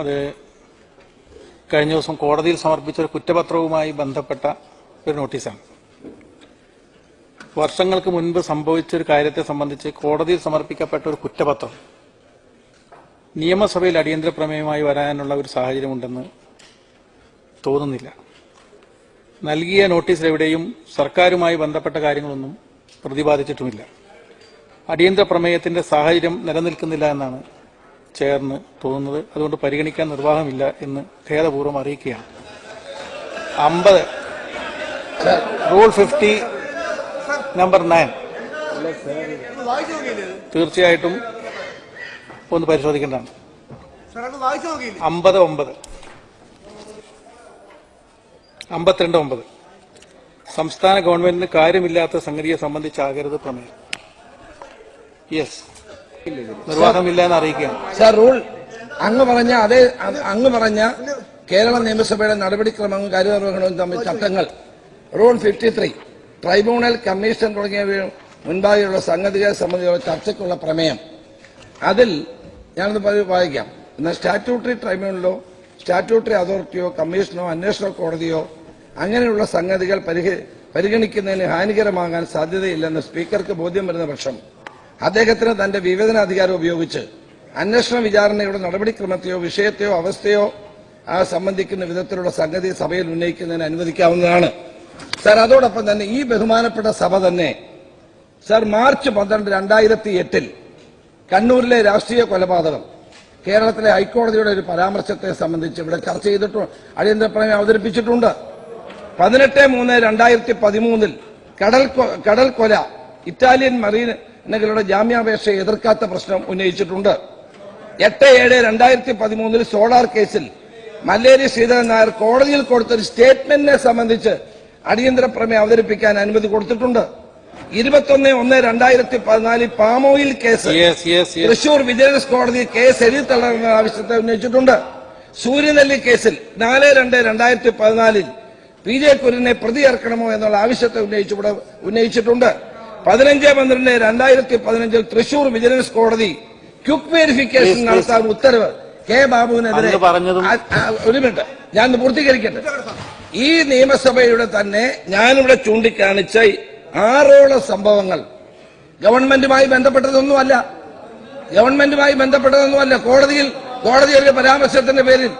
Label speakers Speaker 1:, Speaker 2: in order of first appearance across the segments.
Speaker 1: അത്. കഴിഞ്ഞ ദിവസം കോടതിയിൽ സമർപ്പിച്ച ഒരു കുറ്റപത്രവുമായി ബന്ധപ്പെട്ട ഒരു നോട്ടീസാണ്. വർഷങ്ങൾക്ക് മുൻപ് സംഭവിച്ച ഒരു കാര്യത്തെ സംബന്ധിച്ച് കോടതിയിൽ സമർപ്പിക്കപ്പെട്ട ഒരു കുറ്റപത്രം നിയമസഭയിൽ അടിയന്തര പ്രമേയമായി വരാനുള്ള ഒരു സാഹചര്യമുണ്ടെന്ന് തോന്നുന്നില്ല. നൽകിയ നോട്ടീസിൽ എവിടെയും സർക്കാരുമായി ബന്ധപ്പെട്ട കാര്യങ്ങളൊന്നും പ്രതിപാദിച്ചിട്ടുമില്ല. അടിയന്തര പ്രമേയത്തിന്റെ സാഹചര്യം നിലനിൽക്കുന്നില്ല എന്നാണ് ചേർന്ന് തോന്നുന്നത്. അതുകൊണ്ട് പരിഗണിക്കാൻ നിർവാഹമില്ല എന്ന് ഖേദപൂർവം അറിയിക്കുകയാണ്. അമ്പത്. Rule fifty number nine? തീർച്ചയായിട്ടും ഒന്ന് പരിശോധിക്കേണ്ടതാണ്. അമ്പത് ഒമ്പത്. അമ്പത്തിരണ്ട് ഒമ്പത്. സംസ്ഥാന ഗവൺമെന്റിന് കാര്യമില്ലാത്ത സംഗതിയെ സംബന്ധിച്ചാകരുത് പ്രമേയം. യെസ് നിർവാഹമില്ല എന്ന്
Speaker 2: സാർ റൂൾ അങ്ങ് പറഞ്ഞ അതേ അങ്ങ് പറഞ്ഞ കേരള നിയമസഭയുടെ നടപടിക്രമങ്ങളും കാര്യനിർവഹണവും തമ്മിൽ ചട്ടങ്ങൾ. Rule fifty three tribunal commission തുടങ്ങിയവ മുൻപാകെയുള്ള സംഗതികളെ സംബന്ധിച്ചുള്ള ചർച്ചയ്ക്കുള്ള പ്രമേയം. അതിൽ പതി- വായിക്കാം. എന്നാൽ സ്റ്റാറ്റ്യൂട്ടറി ട്രൈബ്യൂണലോ സ്റ്റാറ്റ്യൂട്ടറി അതോറിറ്റിയോ കമ്മീഷനോ അന്വേഷണ കോടതിയോ അങ്ങനെയുള്ള സംഗതികൾ പരിഗണിക്കുന്നതിന് ഹാനികരമാകാൻ സാധ്യതയില്ലെന്ന് സ്പീക്കർക്ക് ബോധ്യം വരുന്ന പക്ഷം അദ്ദേഹത്തിന് തന്റെ വിവേചനാധികാരം ഉപയോഗിച്ച് അന്വേഷണ വിചാരണയുടെ നടപടിക്രമത്തെയോ വിഷയത്തെയോ അവസ്ഥയോ ആ സംബന്ധിക്കുന്ന വിധത്തിലുള്ള സംഗതി സഭയിൽ ഉന്നയിക്കുന്നതിന് അനുവദിക്കാവുന്നതാണ്. സാർ അതോടൊപ്പം തന്നെ ഈ ബഹുമാനപ്പെട്ട സഭ തന്നെ സാർ മാർച്ച് പന്ത്രണ്ട് രണ്ടായിരത്തി എട്ടിൽ കണ്ണൂരിലെ രാഷ്ട്രീയ കൊലപാതകം കേരളത്തിലെ ഹൈക്കോടതിയുടെ ഒരു പരാമർശത്തെ സംബന്ധിച്ച് ഇവിടെ ചർച്ച ചെയ്തിട്ടുണ്ട് അടിയന്തര പ്രമേയം അവതരിപ്പിച്ചിട്ടുണ്ട്. പതിനെട്ട് മൂന്ന് രണ്ടായിരത്തി പതിമൂന്നിൽ കടൽ കടൽ കൊല ഇറ്റാലിയൻ മറീനകളുടെ ജാമ്യാപേക്ഷയെ എതിർക്കാത്ത പ്രശ്നം ഉന്നയിച്ചിട്ടുണ്ട്. എട്ട് ഏഴ് രണ്ടായിരത്തി പതിമൂന്നിൽ സോളാർ കേസിൽ മല്ലേരി ശ്രീധരൻ നായർ കോടതിയിൽ കൊടുത്തൊരു സ്റ്റേറ്റ്മെന്റിനെ സംബന്ധിച്ച് അടിയന്തര പ്രമേയം അവതരിപ്പിക്കാൻ അനുമതി കൊടുത്തിട്ടുണ്ട്. ഇരുപത്തൊന്ന് ഒന്ന് രണ്ടായിരത്തി പതിനാലിൽ palm oil case. Thrissur vigilance കോടതി കേസ് എഴുതി തള്ളണമെന്ന ആവശ്യത്തെ ഉന്നയിച്ചിട്ടുണ്ട്. സൂര്യനെല്ലി കേസിൽ നാല് രണ്ട് രണ്ടായിരത്തി പതിനാലിൽ പി ജെ കുര്യനെ പ്രതി ചേർക്കണമോ എന്നുള്ള ആവശ്യത്തെ ഉന്നയിച്ചു ഉന്നയിച്ചിട്ടുണ്ട്. പതിനഞ്ച് പന്ത്രണ്ട് രണ്ടായിരത്തി പതിനഞ്ചിൽ തൃശൂർ വിജിലൻസ് കോടതി ക്യുക്ക് വെരിഫിക്കേഷൻ. നടത്താൻ ഉത്തരവ് കെ ബാബുവിനെതിരെ ഒരു മിനിറ്റ്. ഞാൻ പൂർത്തീകരിക്കട്ടെ. ഈ നിയമസഭയുടെ തന്നെ ഞാനിവിടെ ചൂണ്ടിക്കാണിച്ച ആറോളം സംഭവങ്ങൾ. ഗവൺമെന്റുമായി ബന്ധപ്പെട്ടതൊന്നുമല്ല. ഗവൺമെന്റുമായി ബന്ധപ്പെട്ടതൊന്നുമല്ല. കോടതിയിൽ കോടതിയുടെ പരാമർശത്തിന്റെ പേരിൽ.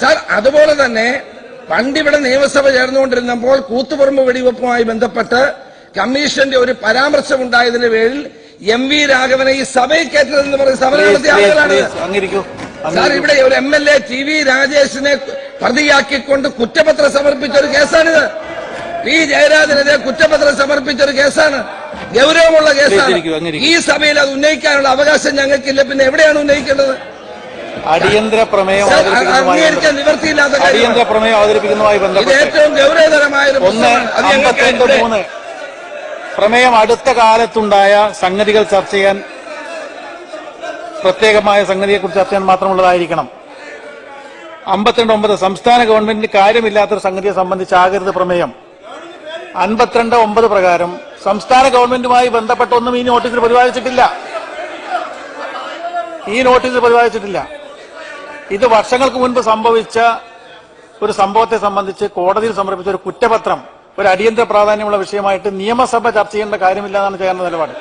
Speaker 2: സാർ അതുപോലെ തന്നെ പണ്ടിവിടെ നിയമസഭ ചേർന്നുകൊണ്ടിരുന്നപ്പോൾ കൂത്തുപറമ്പ് വെടിവെപ്പുമായി ബന്ധപ്പെട്ട് കമ്മീഷന്റെ ഒരു പരാമർശം ഉണ്ടായതിന്റെ പേരിൽ എം വി രാഘവനെ ഈ സഭയിൽ കയറ്റതെന്ന് പറഞ്ഞ് സമരം നടത്തിയ ആളുകളാണ് സാർ ഇവിടെ ഒരു M L A T V രാജേഷിനെ പ്രതിയാക്കിക്കൊണ്ട് കുറ്റപത്രം സമർപ്പിച്ച ഒരു കേസാണിത്. പി ജയരാജനെതിരെ കുറ്റപത്രം സമർപ്പിച്ച ഒരു കേസാണ്. ഗൗരവമുള്ള കേസാണ്. ഈ സഭയിൽ അത് ഉന്നയിക്കാനുള്ള അവകാശം ഞങ്ങൾക്കില്ല. പിന്നെ എവിടെയാണ് ഉന്നയിക്കേണ്ടത്?
Speaker 1: അടിയന്തര പ്രമേയം
Speaker 2: അംഗീകരിക്കാൻ നിവൃത്തിയില്ലാത്ത
Speaker 1: അടിയന്തര പ്രമേയം അവതരിപ്പിക്കുന്നതുമായി ബന്ധപ്പെട്ട്
Speaker 2: ഏറ്റവും ഗൗരവതരമായ ഒരു
Speaker 1: ഒന്ന്
Speaker 2: പ്രശ്നമാണ് അത് ഞങ്ങൾക്ക്
Speaker 1: അമ്പത്തിരണ്ട്
Speaker 2: ഇവിടെ-
Speaker 1: മൂന്ന് പ്രമേയം അടുത്ത കാലത്തുണ്ടായ സംഗതികൾ ചർച്ച ചെയ്യാൻ പ്രത്യേകമായ സംഗതിയെക്കുറിച്ച് ചർച്ച ചെയ്യാൻ മാത്രമുള്ളതായിരിക്കണം. അമ്പത്തിരണ്ട് ഒമ്പത് സംസ്ഥാന ഗവൺമെന്റിന് കാര്യമില്ലാത്തൊരു സംഗതിയെ സംബന്ധിച്ചാകരുത് പ്രമേയം. അൻപത്തിരണ്ട് ഒമ്പത് പ്രകാരം സംസ്ഥാന ഗവൺമെന്റുമായി ബന്ധപ്പെട്ട ഒന്നും ഈ നോട്ടീസിൽ പ്രതിപാദിച്ചിട്ടില്ല ഈ നോട്ടീസിൽ പ്രതിപാദിച്ചിട്ടില്ല ഇത് വർഷങ്ങൾക്ക് മുൻപ് സംഭവിച്ച ഒരു സംഭവത്തെ സംബന്ധിച്ച് കോടതിയിൽ സമർപ്പിച്ച ഒരു കുറ്റപത്രം ഒരു അടിയന്തര പ്രാധാന്യമുള്ള വിഷയമായിട്ട് നിയമസഭ ചർച്ച ചെയ്യേണ്ട കാര്യമില്ല എന്നാണ് ചേർന്ന നിലപാട്.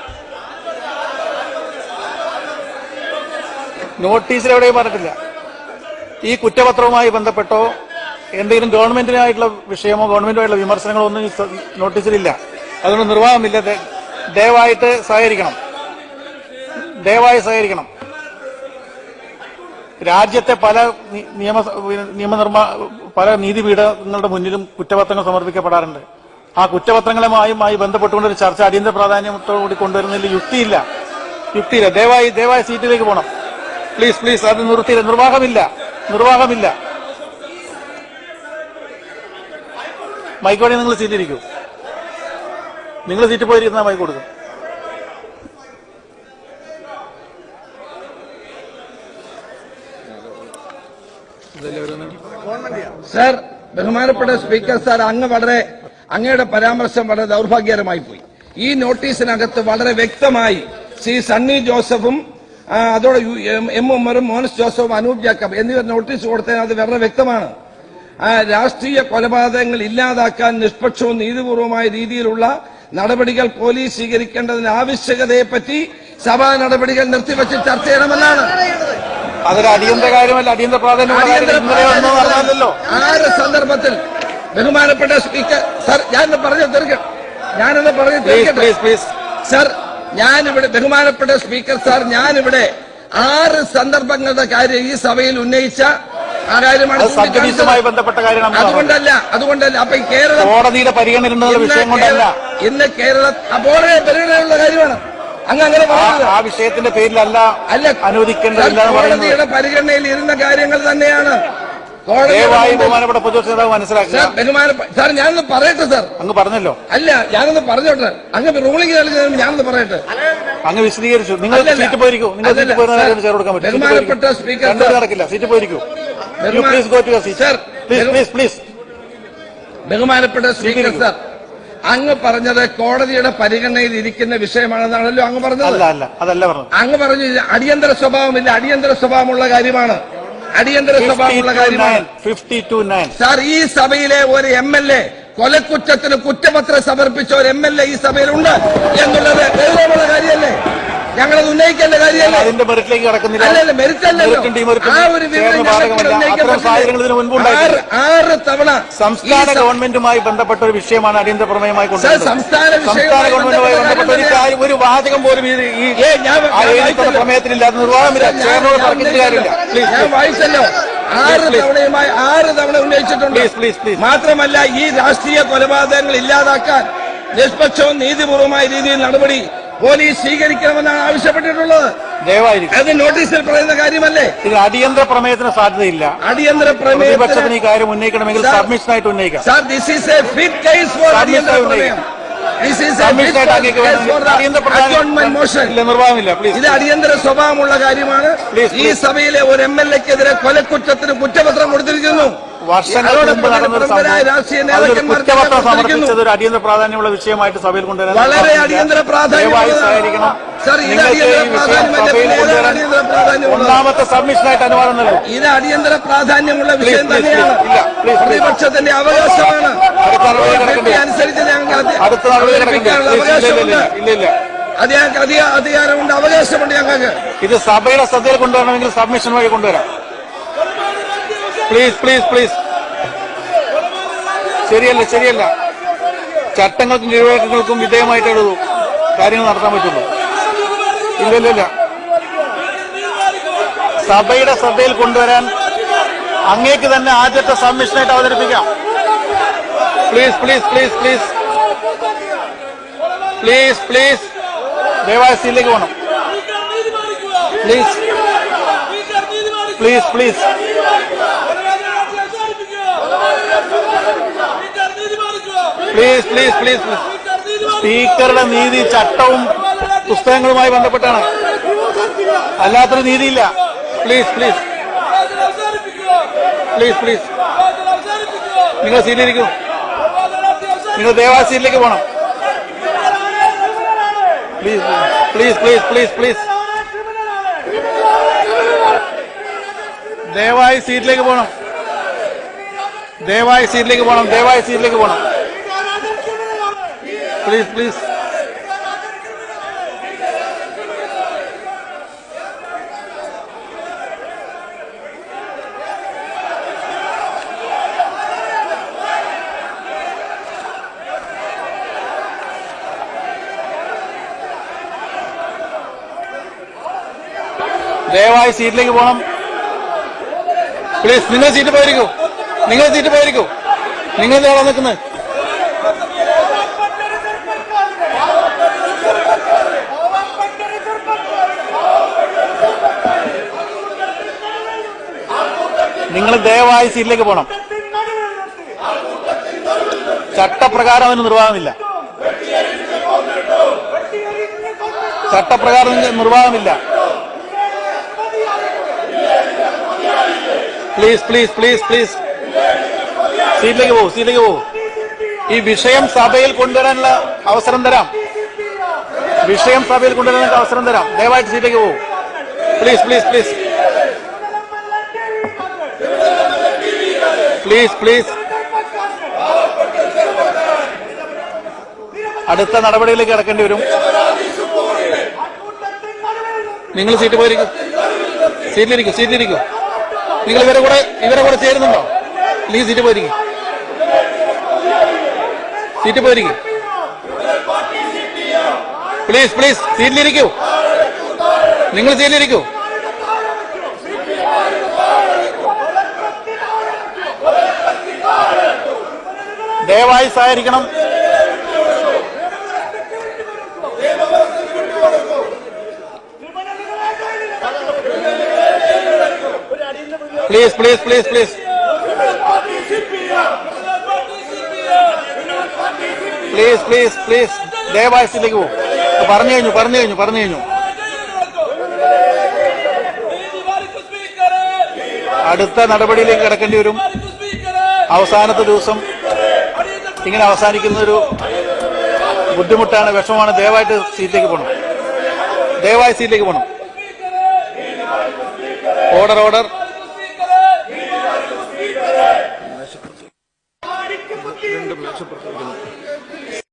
Speaker 1: നോട്ടീസിൽ എവിടെയും പറഞ്ഞിട്ടില്ല. ഈ കുറ്റപത്രവുമായി ബന്ധപ്പെട്ടോ എന്തെങ്കിലും ഗവൺമെന്റിനായിട്ടുള്ള വിഷയമോ ഗവൺമെന്റുമായിട്ടുള്ള വിമർശനങ്ങളോ ഒന്നും നോട്ടീസിലില്ല. അതുകൊണ്ട് നിർവാഹമില്ല. ദയവായിട്ട് സഹകരിക്കണം. ദയവായി സഹകരിക്കണം. രാജ്യത്തെ പല നിയമ നിയമനിർമ്മാ പല നീതിപീഠങ്ങളുടെ മുന്നിലും കുറ്റപത്രങ്ങൾ സമർപ്പിക്കപ്പെടാറുണ്ട്. ആ കുറ്റപത്രങ്ങളുമായുമായി ബന്ധപ്പെട്ടുകൊണ്ട് ഒരു ചർച്ച അടിയന്തര പ്രാധാന്യത്തോടുകൂടി കൊണ്ടുവരുന്നതിൽ യുക്തിയില്ല. യുക്തിയില്ല. ദയവായി ദയവായി സീറ്റിലേക്ക് പോകണം പ്ലീസ് പ്ലീസ് അത് നിർത്തിയില്ല. നിർവാഹമില്ല. നിർവാഹമില്ല. മൈക്കോടെ നിങ്ങൾ സീറ്റിരിക്കൂ. നിങ്ങൾ സീറ്റ് പോയിരിക്കുന്ന മൈക്ക് കൊടുക്കും.
Speaker 2: സാർ ബഹുമാനപ്പെട്ട സ്പീക്കർ സാർ അങ്ങ് വളരെ അങ്ങയുടെ പരാമർശം വളരെ ദൗർഭാഗ്യകരമായി പോയി. ഈ നോട്ടീസിനകത്ത് വളരെ വ്യക്തമായി സി സണ്ണി ജോസഫും അതോടെ എം- ഉമ്മറും മോനസ് ജോസഫും അനൂപ് ജാക്കബ് എന്നിവർ നോട്ടീസ് കൊടുത്തത് അത് വളരെ വ്യക്തമാണ്. രാഷ്ട്രീയ കൊലപാതകങ്ങൾ ഇല്ലാതാക്കാൻ നിഷ്പക്ഷവും നീതിപൂർവമായ രീതിയിലുള്ള നടപടികൾ പോലീസ് സ്വീകരിക്കേണ്ടതിന്റെ ആവശ്യകതയെപ്പറ്റി സഭാ നടപടികൾ നിർത്തിവച്ച് ചർച്ച ചെയ്യണമെന്നാണ്.
Speaker 1: അതൊരു അടിയന്തര കാര്യമല്ല. അടിയന്തര പ്രാധാന്യമല്ലോ ആ
Speaker 2: ആറ് സന്ദർഭത്തിൽ ബഹുമാനപ്പെട്ട സ്പീക്കർ? സർ ഞാൻ പറഞ്ഞു തീർക്കാം. ഞാനൊന്ന് പറഞ്ഞു തീർക്കട്ടെ. സർ ഞാനിവിടെ ബഹുമാനപ്പെട്ട സ്പീക്കർ സാർ ഞാനിവിടെ ആറ് സന്ദർഭങ്ങളുടെ കാര്യം ഈ സഭയിൽ ഉന്നയിച്ച ആ കാര്യമാണ്.
Speaker 1: ബന്ധപ്പെട്ട കാര്യമാണ്
Speaker 2: അതുകൊണ്ടല്ല അതുകൊണ്ടല്ല. അപ്പൊ
Speaker 1: കോടതിയുടെ
Speaker 2: കേരള- ഇന്ന് കേരള അപ്പോൾ പരിഗണനയുള്ള കാര്യമാണ്. അങ്ങ് അങ്ങനെ
Speaker 1: ആ വിഷയത്തിന്റെ പേരിലല്ല
Speaker 2: അല്ല
Speaker 1: അനുവദിക്കേണ്ടതില്ല
Speaker 2: കോടതിയുടെ പരിഗണനയിൽ ഇരുന്ന കാര്യങ്ങൾ തന്നെയാണ്.
Speaker 1: ദയവായി ബഹുമാനപ്പെട്ട നേതാവ് മനസ്സിലാക്കുക.
Speaker 2: സാർ ബഹുമാന സാർ ഞാനൊന്ന് പറയട്ടെ സാർ.
Speaker 1: അങ്ങ് പറഞ്ഞല്ലോ.
Speaker 2: അല്ല ഞാനൊന്ന് പറഞ്ഞോട്ടെ. അങ്ങ് റൂളിംഗ് നൽകുന്നതിന് ഞാനൊന്ന് പറയട്ടെ.
Speaker 1: അങ്ങ് വിശദീകരിച്ചു. നിങ്ങൾ. സീറ്റ് പോയിരിക്കൂ. നിങ്ങൾ
Speaker 2: അതല്ല,
Speaker 1: സീറ്റ് പോയിരുന്ന കാര്യം ചേർ കൊടുക്കാൻ പറ്റും
Speaker 2: ബഹുമാനപ്പെട്ട സ്പീക്കർ.
Speaker 1: നടക്കില്ല. Seat പോയിരിക്കൂ. Please go to seat please
Speaker 2: ബഹുമാനപ്പെട്ട സ്പീക്കർ സാർ. അങ്ങ് പറഞ്ഞത് കോടതിയുടെ പരിഗണനയിൽ ഇരിക്കുന്ന വിഷയമാണെന്നാണല്ലോ അങ്ങ് പറഞ്ഞത്.
Speaker 1: അല്ല അല്ല അതല്ല
Speaker 2: അങ്ങ് പറഞ്ഞു അടിയന്തര സ്വഭാവമില്ല അടിയന്തര സ്വഭാവമുള്ള കാര്യമാണ്. അടിയന്തര സ്വഭാവമുള്ള കാര്യമാണ്.
Speaker 1: ഫിഫ്റ്റി ടു നയൻ
Speaker 2: സാർ ഈ സഭയിലെ ഒരു എം എൽ എ കൊലക്കുറ്റത്തിന് കുറ്റപത്രം സമർപ്പിച്ച ഒരു എം എൽ എ ഈ സഭയിലുണ്ട് എന്നുള്ളത് ഗൗരവമുള്ള കാര്യമല്ലേ? ഞങ്ങളത് ഉന്നയിക്കേണ്ട കാര്യമല്ല.
Speaker 1: അതിന്റെ മെറിറ്റിലേക്ക് കടക്കുന്നില്ല.
Speaker 2: അല്ലല്ല
Speaker 1: മെറിറ്റും
Speaker 2: ആ ഒരു വിവരം ഞങ്ങൾക്ക്. ആറ് ആറ് തവണ
Speaker 1: സംസ്ഥാന
Speaker 2: ഈ സ-
Speaker 1: ഗവൺമെന്റുമായി ബന്ധപ്പെട്ട ഒരു വിഷയമാണ് അടിയന്തര പ്രമേയമായി
Speaker 2: സാർ,
Speaker 1: കൊണ്ടുവരുന്നത്.
Speaker 2: സംസ്ഥാന
Speaker 1: സംസ്ഥാന
Speaker 2: വിഷയവുമായി
Speaker 1: ഗവൺമെന്റുമായി
Speaker 2: ബന്ധപ്പെട്ട
Speaker 1: ഒരു
Speaker 2: കാര്യം
Speaker 1: കാര്യം ഒരു വാചകം പോലും ഈ
Speaker 2: ഞാൻ-
Speaker 1: ആ
Speaker 2: ഞാൻ
Speaker 1: എഴുതി തന്ന
Speaker 2: വായിച്ചല്ലോ.
Speaker 1: പ്രമേയത്തിലില്ല. അത് നിർവാഹമില്ല
Speaker 2: ഞാൻ-
Speaker 1: ചേർന്നോട്
Speaker 2: ഞാൻ
Speaker 1: കാര്യമില്ല. പ്ലീസ്
Speaker 2: ഞാൻ വായിച്ചല്ലോ. ആറ്
Speaker 1: please.
Speaker 2: തവണയുമായി ആറ് തവണ ഉന്നയിച്ചിട്ടുണ്ട്.
Speaker 1: Please, please, please.
Speaker 2: മാത്രമല്ല ഈ രാഷ്ട്രീയ കൊലപാതകങ്ങൾ ഇല്ലാതാക്കാൻ നിഷ്പക്ഷവും നീതിപൂർവമായ രീതിയിൽ നടപടി പോലീസ് സ്വീകരിക്കണമെന്നാണ് ആവശ്യപ്പെട്ടിട്ടുള്ളത്. അത് നോട്ടീസിൽ പറയുന്ന കാര്യമല്ലേ?
Speaker 1: ഇത് അടിയന്തര പ്രമേയത്തിന് സാധ്യതയില്ല.
Speaker 2: അടിയന്തര പ്രമേയത്തിന്
Speaker 1: ഈ കാര്യം ഉന്നയിക്കണമെങ്കിൽ
Speaker 2: സബ്മിഷൻ
Speaker 1: ആയിട്ട് ഉന്നയിക്കാം.
Speaker 2: Sir this is a fit case for അടിയന്തര പ്രമേയം. ഇത് അടിയന്തര സ്വഭാവമുള്ള കാര്യമാണ്. ഈ. സഭയിലെ ഒരു എം എൽ എക്കെതിരെ കൊലക്കുറ്റത്തിന് കുറ്റപത്രം കൊടുത്തിരിക്കുന്നു.
Speaker 1: വർഷങ്ങൾക്ക് മുമ്പ് നടന്നൊരു സംഭവം കുറ്റപത്രം സമർപ്പിച്ചത് ഒരു അടിയന്തര പ്രാധാന്യമുള്ള വിഷയമായിട്ട് സഭയിൽ കൊണ്ടുവരാൻ
Speaker 2: വളരെ അടിയന്തര
Speaker 1: സഹകരിക്കണം. ഒന്നാമത്തെ സബ്മിഷനായിട്ട് അനുവാദം നൽകും.
Speaker 2: ഇത് അടിയന്തര പ്രാധാന്യമുള്ള വിഷയം തന്നെയാണ്. പ്രതിപക്ഷത്തിന്റെ അവകാശമാണ്. അനുസരിച്ച് ഞങ്ങൾക്ക് അത്
Speaker 1: അടുത്ത
Speaker 2: അവകാശമുണ്ട്.
Speaker 1: ഇല്ല, ഇല്ല ഇല്ല.
Speaker 2: അത് ഞങ്ങൾക്ക് അധിക അധികാരമുണ്ട് അവകാശമുണ്ട് ഞങ്ങൾക്ക്.
Speaker 1: ഇത് സഭയുടെ ശ്രദ്ധയിൽ കൊണ്ടുവരണമെങ്കിൽ സബ്മിഷൻ വഴി കൊണ്ടുവരാം. പ്ലീസ് പ്ലീസ് പ്ലീസ് ശരിയല്ല ശരിയല്ല. ചട്ടങ്ങൾക്കും നിരോധനങ്ങൾക്കും വിധേയമായിട്ട് കാര്യങ്ങൾ നടത്താൻ പറ്റുള്ളൂ. ഇല്ല ഇല്ല ഇല്ല സഭയുടെ ശ്രദ്ധയിൽ കൊണ്ടുവരാൻ അങ്ങേക്ക് തന്നെ ആദ്യത്തെ സബ്മിഷനായിട്ട് അവതരിപ്പിക്കാം. Please please please please please please ദയവായ സീലിലേക്ക് പോകണം. Please please please please please please സ്പീക്കറുടെ നീതി ചട്ടവും പുസ്തകങ്ങളുമായി ബന്ധപ്പെട്ടാണ്. അല്ലാത്തൊരു നീതിയില്ല. പ്ലീസ് പ്ലീസ് പ്ലീസ് പ്ലീസ് നിങ്ങൾ സീറ്റിലിരിക്കൂ നിങ്ങൾ ദയവായ സീറ്റിലേക്ക് പോകണം. Please please please please please ദയവായി സീറ്റിലേക്ക് പോകണം. ദയവായി സീറ്റിലേക്ക് പോകണം. ദയവായി സീറ്റിലേക്ക് പോകണം. പ്ലീസ് പ്ലീസ് ദയവായി സീറ്റിലേക്ക് പോകണം പ്ലീസ് നിങ്ങൾ സീറ്റ് പോയിരിക്കൂ. നിങ്ങൾ സീറ്റ് പോയിരിക്കൂ. നിങ്ങൾ എവിടെ നിൽക്കുന്നത്? നിങ്ങൾ ദയവായി സീറ്റിലേക്ക് പോകണം ചട്ടപ്രകാരം അതിന് നിർവാഹമില്ല. ചട്ടപ്രകാരം നിർവാഹമില്ല. പ്ലീസ് പ്ലീസ് പ്ലീസ് പ്ലീസ് സീറ്റിലേക്ക് പോകും സീറ്റിലേക്ക് പോകും. ഈ വിഷയം സഭയിൽ കൊണ്ടുവരാനുള്ള അവസരം തരാം. വിഷയം സഭയിൽ കൊണ്ടുവരാനുള്ള അവസരം തരാം. ദയവായിട്ട് സീറ്റിലേക്ക് പോകും. Please please please please please അടുത്ത നടപടിയിലേക്ക് കിടക്കേണ്ടി വരും. നിങ്ങൾ സീറ്റ് പോയിരിക്കും. സീറ്റിലിരിക്കും സീറ്റിലിരിക്കും നിങ്ങൾ ഇവരെ കൂടെ ഇവരെ കൂടെ ചേരുന്നുണ്ടോ? നീ സീറ്റ് പോയിരിക്കും. സീറ്റ് പോയിരിക്കും. പ്ലീസ് പ്ലീസ് സീറ്റിലിരിക്കൂ നിങ്ങൾ സീറ്റിലിരിക്കൂ ദയവായി സഹകരിക്കണം. Please please please please please please please ദയവായി സ്ഥിതിക്ക് പോകും. പറഞ്ഞു കഴിഞ്ഞു പറഞ്ഞു കഴിഞ്ഞു പറഞ്ഞു കഴിഞ്ഞു. അടുത്ത നടപടിയിലേക്ക് കിടക്കേണ്ടി വരും. അവസാനത്തെ ദിവസം ഇങ്ങനെ അവസാനിക്കുന്ന ഒരു ബുദ്ധിമുട്ടാണ് വിഷമമാണ്. ദയവായിട്ട് സീറ്റിലേക്ക് പോകണം ദയവായി സീറ്റിലേക്ക് പോകണം ഓർഡർ ഓർഡർ